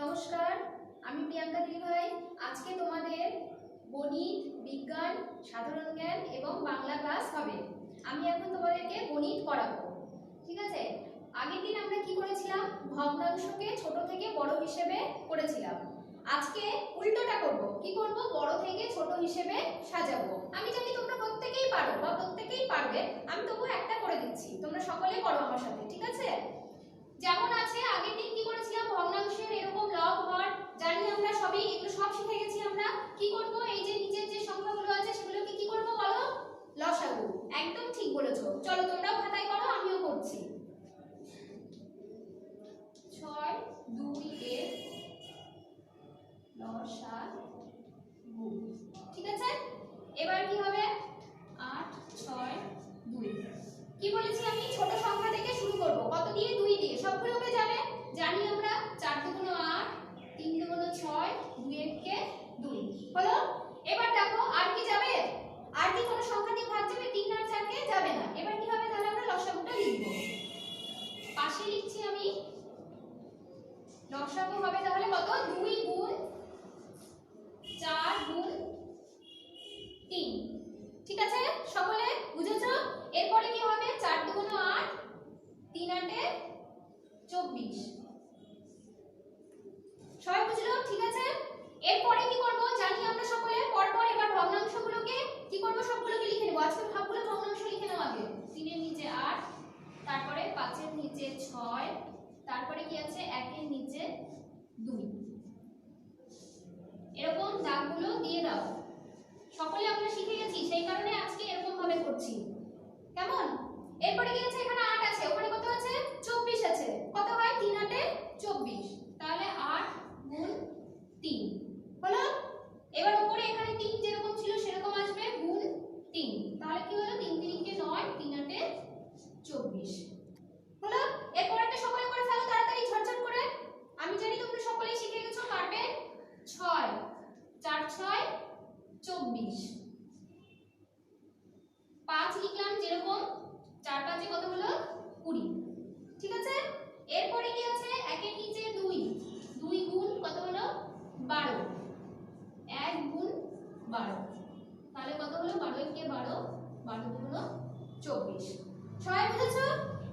নমস্কার, আমি প্রিয়াঙ্কা দিদিভাই। আজকে তোমাদের গণিত, বিজ্ঞান, সাধারণ জ্ঞান এবং বাংলা ক্লাস হবে। আমি এখন তোমাদেরকে গণিত করাবো ঠিক আছে? আগের দিন আমরা কি করেছিলাম? ভগ্নাংশকে ছোট থেকে বড় হিসেবে করেছিলাম। আজকে উল্টোটা করব। কি করব? বড় থেকে ছোট হিসেবে সাজাবো। আমি জানি তোমরা প্রত্যেকেই পারো বা প্রত্যেকেই পারবে। আমি তবু একটা করে দিচ্ছি তোমরা সকলে করো আমার সাথে ঠিক আছে যেমন আছে আগের দিন কি করেছিলাম ভগ্নাংশের এরকম লব হর জানি আমরা সবই এগুলো সব শিখে গেছি আমরা কি করব এই যে নিচের যে সংখ্যাগুলো আছে সেগুলোকে কি করব বলো লসাগু একদম ঠিক বলেছ। চলো তোমরাও খাতায় করো, আমিও করছি। ছয়, দুই এর লসাগু ঠিক আছে? এবার কি হবে? আট, ছয়, দুই। কি বলেছি আমি? ছোট সংখ্যা থেকে শুরু করব। কত দিয়ে? দুই দিয়ে। সবগুলোকে যাবে জানি আমরা চার দুগুণ আট তিন দুগুণ ছয় দুই এককে দুই হলো এবার দেখো আর কি যাবে আর কি কোনো সংখ্যা দিয়ে ভাগ যাবে তিন আর চারকে যাবে না এবার কি হবে তাহলে আমরা লসাগুটা লিখব পাশে লিখছি আমি লসাগু হবে তাহলে কত? দুই গুণ চার গুণ তিন। ঠিক আছে? সকলে বুঝেছ? এরপরে কি হবে? চার দুগুণ আট, তিন আটে চব্বিশ। সবাই বুঝলো? ঠিক আছে? এরপরে কি করব? জানি আমরা সকলে। পরপর এবার ভগ্নাংশগুলোকে কি করব? সবগুলোকে লিখে নেব। আজকে সবগুলো ভগ্নাংশ লিখে নেব আগে। তিনের নিচে আট, তারপরে পাঁচের নিচে ছয়, তারপরে কি এরকম দাগগুলো দিয়ে দাও। সকলে আমরা শিখে গেছি, সেই কারণে আজকে এরকম ভাবে করছি। কেমন? এরপরে কি আছে এখানে 8 আছে ওখানে কত আছে 24 আছে কত হয় 3 আটে 24 তাহলে 8 গুণ 3 হলো এবার উপরে এখানে 3 যেরকম ছিল সেরকম আসবে গুণ 3 তাহলে কি হলো 3 3 কে 9 3 আটে 24 হলো এরপরেরটা সকলে করে ফেলো তাড়াতাড়ি ঝটঝট করে আমি জানি তোমরা সকলেই শিখে গেছো পারবে 6 4 6 চব্বিশ পাঁচ লিখলাম যেরকম, চার পাঁচে কত হলো? কুড়ি। ঠিক আছে? এরপরে কি আছে? একের নিচে দুই। দুই গুণ কত হলো? বারো। এক গুণ বারো। তাহলে কত হলো? বারো একে বারো। বারো হলো চব্বিশ। সবাই বুঝেছ?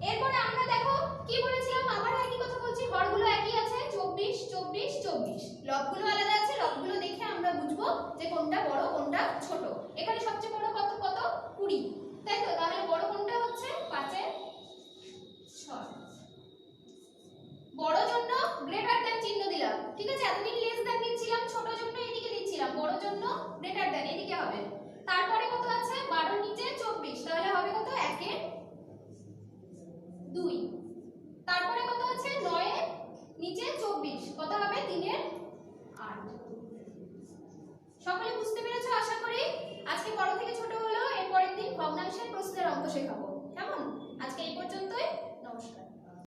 এরপরে আমরা দেখো কি বলেছিলাম আবার একই কথা বলছি হরগুলো একই আছে চব্বিশ চব্বিশ চব্বিশ লবগুলো আলাদা আছে লবগুলো দেখে আমরা বুঝব যে কোনটা বড়, কোনটা ছোট। এখানে সবচেয়ে বড় কত কত? কুড়ি। তাই তো? তাহলে বড় কোনটা হচ্ছে? পাঁচের ছয়। বড় জন্য গ্রেটার দ্যান চিহ্ন দিলাম। ঠিক আছে? এতদিন লেস দ্যান দিচ্ছিলাম ছোট জন্য এদিকে দিচ্ছিলাম। বড় জন্য গ্রেটার দ্যান এদিকে হবে। তারপরে কত আছে? বারোর নিচে চব্বিশ। তাহলে হবে কত? একে দুই। তারপরে কত আছে? নয়ে নিচে চব্বিশ। কত হবে? তিনের আট। সকলে বুঝতে পেরেছ, আশা করি? আজকে বড় থেকে ছোট হলো এরপরের দিন ভগ্নাংশের প্রশ্নের অঙ্ক শেখাবো।